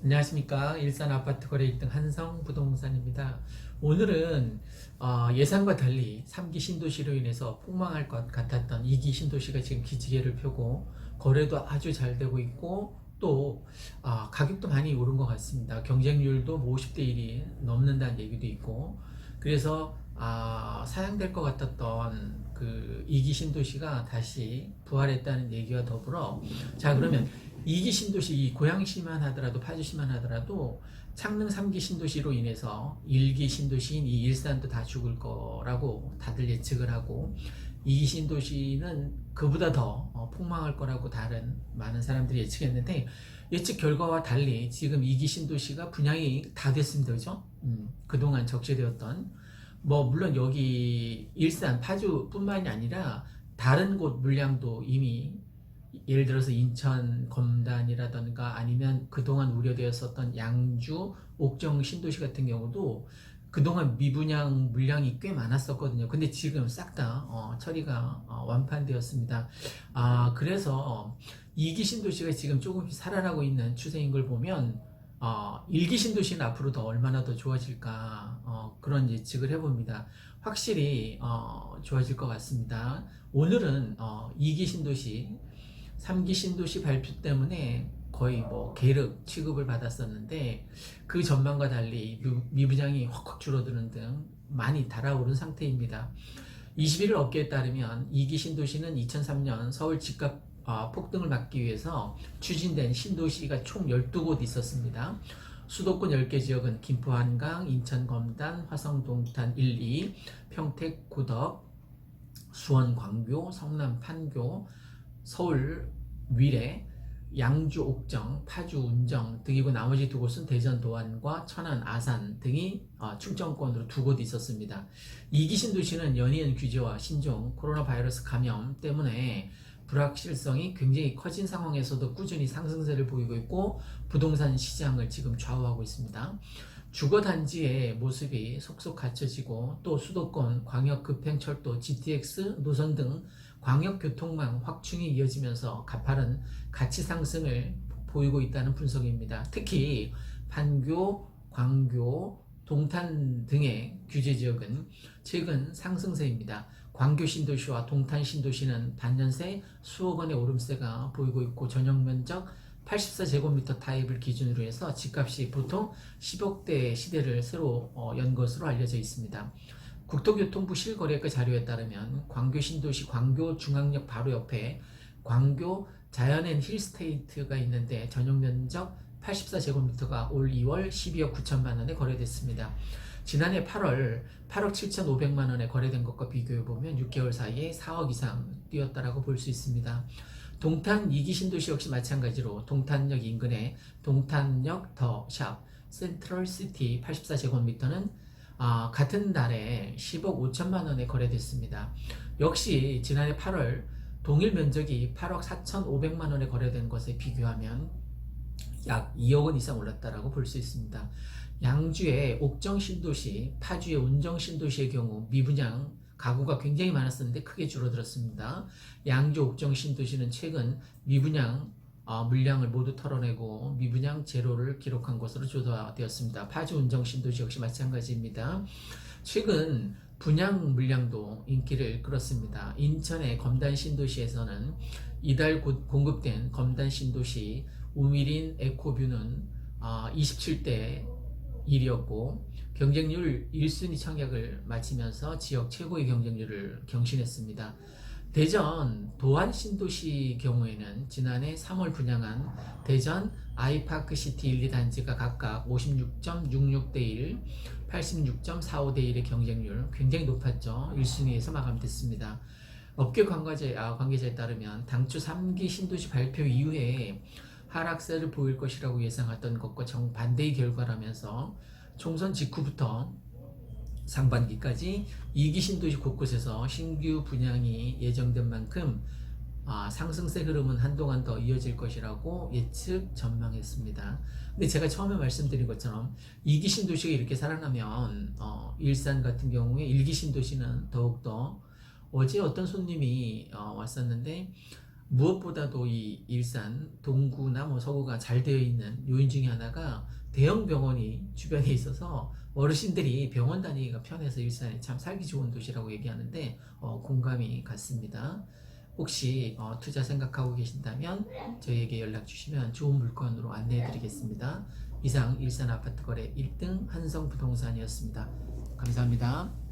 안녕하십니까 일산 아파트 거래 1등 한성 부동산입니다. 오늘은 어, 예상과 달리 3기 신도시로 인해서 폭망할 것 같았던 2기 신도시가 지금 기지개를 펴고 거래도 아주 잘 되고 있고 또 아, 가격도 많이 오른 것 같습니다. 경쟁률도 50대 1이 넘는다는 얘기도 있고 그래서 아, 사양될 것 같았던 그 2기 신도시가 다시 부활했다는 얘기와 더불어 자 그러면 2기 신도시 이 고양시만 하더라도 파주시만 하더라도 창릉 3기 신도시로 인해서 1기 신도시인 이 일산도 다 죽을 거라고 다들 예측을 하고 2기 신도시는 그보다 더 어, 폭망할 거라고 다른 많은 사람들이 예측했는데 예측 결과와 달리 지금 2기 신도시가 분양이 다 됐습니다. 그죠? 음, 그동안 적재되었던 뭐 물론 여기 일산 파주뿐만이 아니라 다른 곳 물량도 이미 예를 들어서 인천 검단이라던가 아니면 그동안 우려되었었던 양주 옥정 신도시 같은 경우도 그동안 미분양 물량이 꽤 많았었거든요. 근데 지금 싹다 어, 처리가 어, 완판되었습니다. 아 그래서 이기 신도시가 지금 조금씩 살아나고 있는 추세인 걸 보면 어, 일기 신도시는 앞으로 더 얼마나 더 좋아질까 어, 그런 예측을 해봅니다. 확실히 어, 좋아질 것 같습니다. 오늘은 어, 2기 신도시 3기 신도시 발표 때문에 거의 뭐 계륵 취급을 받았었는데 그 전망과 달리 미- 미분양이 확확 줄어드는 등 많이 달아오른 상태입니다. 21일 업계에 따르면 2기 신도시는 2003년 서울 집값 아, 폭등을 막기 위해서 추진된 신도시가 총 12곳 있었습니다. 수도권 10개 지역은 김포 한강, 인천 검단, 화성 동탄 1, 2, 평택 고덕, 수원 광교, 성남 판교, 서울 위례, 양주 옥정, 파주 운정 등이고 나머지 두 곳은 대전 도안과 천안 아산 등이 어, 충청권으로 두 곳 있었습니다. 이기 신 도시는 연이은 규제와 신종 코로나 바이러스 감염 때문에 불확실성이 굉장히 커진 상황에서도 꾸준히 상승세를 보이고 있고 부동산 시장을 지금 좌우하고 있습니다. 주거 단지의 모습이 속속 갖춰지고 또 수도권 광역 급행철도 GTX 노선 등 광역 교통망 확충이 이어지면서 가파른 가치 상승을 보이고 있다는 분석입니다. 특히 판교, 광교, 동탄 등의 규제 지역은 최근 상승세입니다. 광교 신도시와 동탄 신도시는 반년 새 수억 원의 오름세가 보이고 있고 전용 면적 84제곱미터 타입을 기준으로 해서 집값이 보통 10억대 시대를 새로 어, 연 것으로 알려져 있습니다. 국토교통부 실거래가 자료에 따르면 광교 신도시 광교 중앙역 바로 옆에 광교 자연앤 힐스테이트가 있는데 전용 면적 84제곱미터가 올 2월 12억 9천만 원에 거래됐습니다. 지난해 8월 8억 7,500만 원에 거래된 것과 비교해 보면 6개월 사이에 4억 이상 뛰었다라고 볼 수 있습니다. 동탄 2기 신도시 역시 마찬가지로 동탄역 인근에 동탄역 더샵 센트럴시티 84제곱미터는 아, 같은 달에 10억 5천만 원에 거래됐습니다. 역시 지난해 8월 동일 면적이 8억 4,500만 원에 거래된 것에 비교하면 약 2억 원 이상 올랐다라고 볼 수 있습니다. 양주의 옥정 신도시, 파주의 운정 신도시의 경우 미분양 가구가 굉장히 많았었는데 크게 줄어들었습니다. 양주 옥정 신도시는 최근 미분양 어, 물량을 모두 털어내고 미분양 제로를 기록한 것으로 조사되었습니다. 파주 운정 신도시 역시 마찬가지입니다. 최근 분양 물량도 인기를 끌었습니다. 인천의 검단 신도시에서는 이달 곧 공급된 검단 신도시 우미린 에코뷰는 어, 27대 1이었고 경쟁률 1순위 청약을 마치면서 지역 최고의 경쟁률을 경신했습니다. 대전 도안 신도시 경우에는 지난해 3월 분양한 대전 아이파크 시티 1, 2단지가 각각 56.66대 1, 86.45대 1의 경쟁률 굉장히 높았죠. 1순위에서 마감됐습니다. 업계 아, 관계자에 따르면 당초 3기 신도시 발표 이후에 하락세를 보일 것이라고 예상했던 것과 정반대의 결과라면서 총선 직후부터 상반기까지 2기 신도시 곳곳에서 신규 분양이 예정된 만큼 아, 상승세 흐름은 한동안 더 이어질 것이라고 예측 전망했습니다. 근데 제가 처음에 말씀드린 것처럼 2기 신도시가 이렇게 살아나면 어, 일산 같은 경우에 1기 신도시는 더욱더 어제 어떤 손님이 어, 왔었는데 무엇보다도 이 일산 동구나 뭐 서구가 잘 되어 있는 요인 중에 하나가 대형 병원이 주변에 있어서 어르신들이 병원 다니기가 편해서 일산이 참 살기 좋은 도시라고 얘기하는데 어, 공감이 갔습니다. 혹시 어, 투자 생각하고 계신다면 저희에게 연락 주시면 좋은 물건으로 안내해 드리겠습니다. 이상 일산 아파트 거래 1등 한성 부동산이었습니다. 감사합니다.